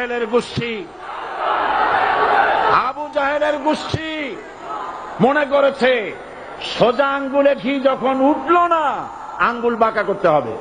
জাহেলের গোষ্ঠী। আবু জাহেলের গোষ্ঠী মনে করেছে, সোজা আঙ্গুলে ঘি যখন উঠল না, আঙ্গুল বাঁকা করতে হবে।